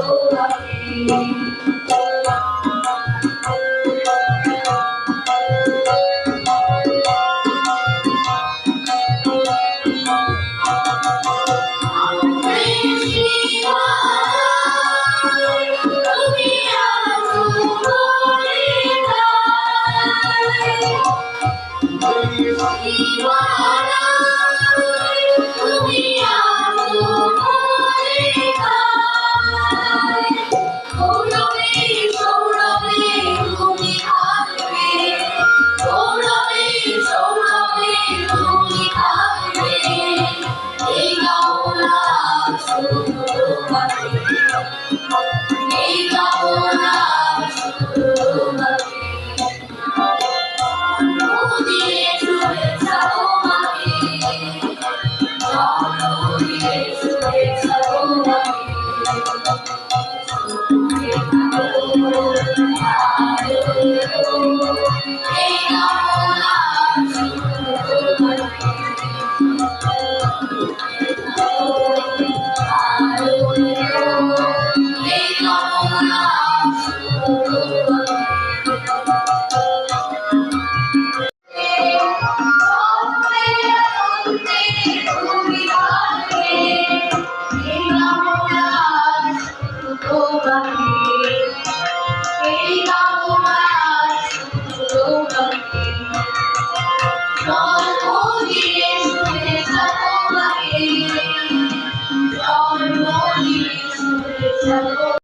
Wow. Hey, no, no, no. Oh.